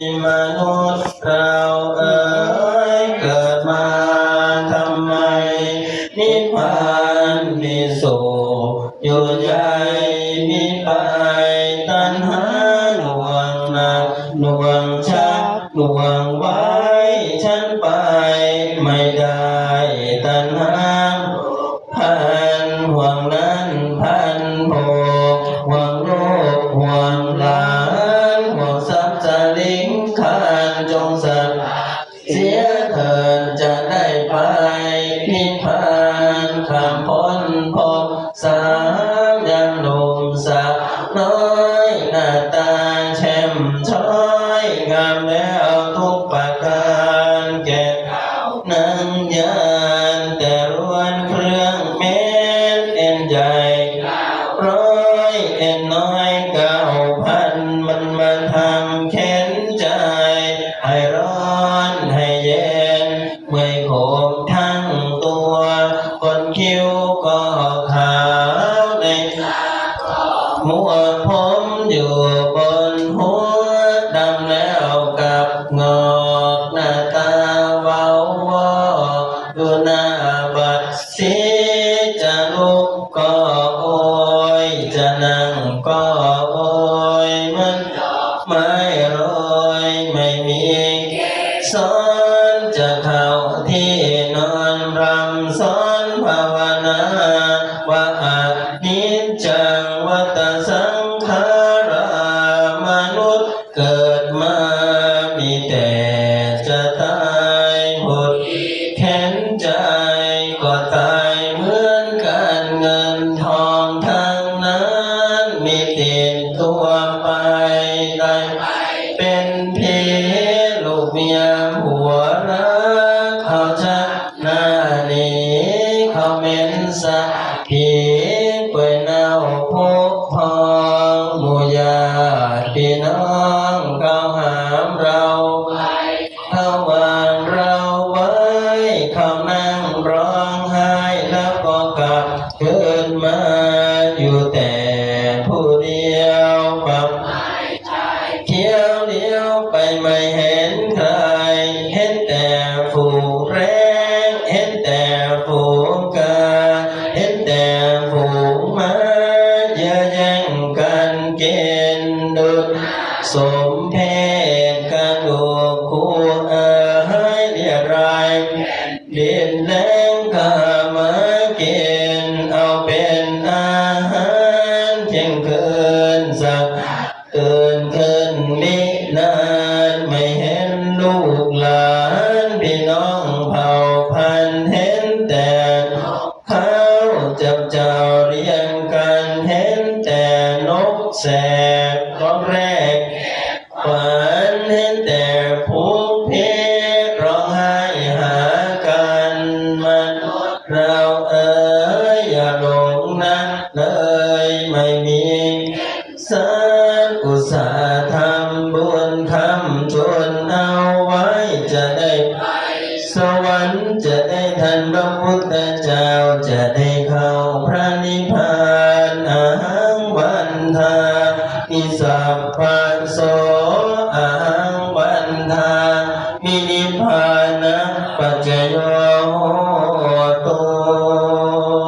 มนุษย์เราเอ๋ยเกิดมาทำไม นิพพานมีสุขอยู่ใจมีไปตัณหาหน่วงหนักหน่วงชักหน่วง ทรัพย์สลิงคานจงสัตย์เสียเถินจะได้ไปพิพพานคำพ้นพบสามยังหนุ่มสาวน้อยหน้าตาแช่มช้อยงามแล้ว นิ้วก็ขาวในมัวผมอยู่บนหัวดำแล้วกับงอกหน้าตาเว้าวอดูหน้าบัดสีจะลุกก็โอยจะนั่งก็โอยมันไม่โรยไม่มีซ้อนจะเข้าที่นอนรำซ้อน มีติดตัวไปได้เป็นเพลูกเมียหัวรักเขาจะหน้าหนีเขาเหม็นสะผีเปื่อยเน่าพกพองหมู่ญา ผู้เดียวกับเที่ยวเดียวไปไม่เห็นใคร เห็นแต่ฝูงแรงเห็นแต่ฝูงกาเห็นแต่ฝูงมาเยอะแย่งกันเกณฑ์ดุดสม งคืนสักตื่นขึ้นมินานไม่เห็นลูกหลานพี่น้อง เลยไม่มีสารอุตสาทำบุญทำจนเอาไว้จะได้สวรรค์จะได้ทันพระพุทธเจ้าจะได้เข้าพระนิพพานอาหังวันทาอิสัพพัสโสอาหังวันทามินิพพาน